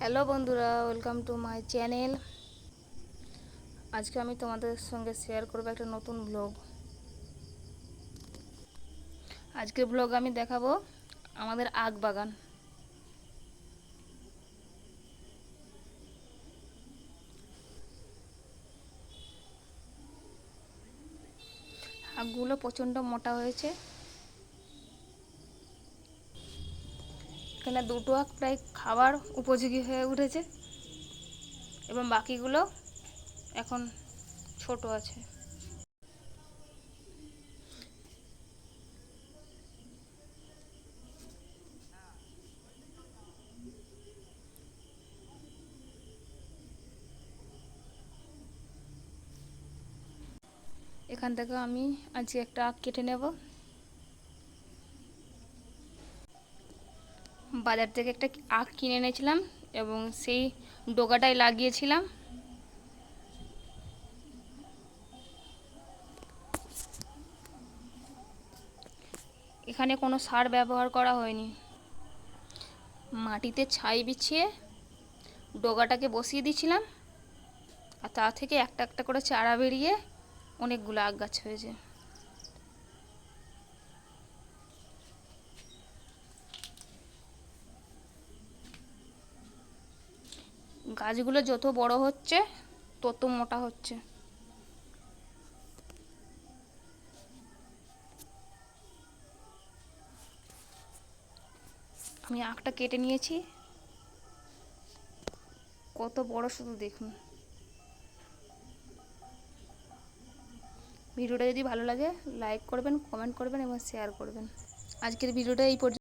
Hello বন্ধুরা, welcome to my channel. আজকে আমি তোমাদের সঙ্গে শেয়ার করব একটা নতুন ব্লগ। আজকের ব্লগ আমি দেখাবো আমাদের আগ বাগান আগগুলো প্রচণ্ড মোটা হয়েছে। এখানে দুটো আখ প্রায় খাবার উপযোগী হয়ে উঠেছে। এবং বাকিগুলো এখন ছোট আছে। এখান থেকে আমি আজকে একটা আখ কেটে নেব। বাজার থেকে একটা আখ কিনে এনেছিলাম এবং সেই ডোকাটাই লাগিয়েছিলাম। এখানে কোনো সার ব্যবহার করা হয়নি। মাটিতে ছাই বিছিয়ে ডোগাটাকে বসিয়ে দিয়েছিলাম। আর তা থেকে একটা একটা করে চারা বেরিয়ে অনেকগুলো আগ গাছ হয়েছে। গাছগুলো যত বড় হচ্ছে, তত মোটা হচ্ছে। আমি আখটা কেটে নিয়েছি। কত বড় শুধু দেখুন। ভিডিওটা যদি ভালো লাগে লাইক করবেন কমেন্ট করবেন এবং শেয়ার করবেন। আজকের ভিডিওটা এই পর্যন্ত।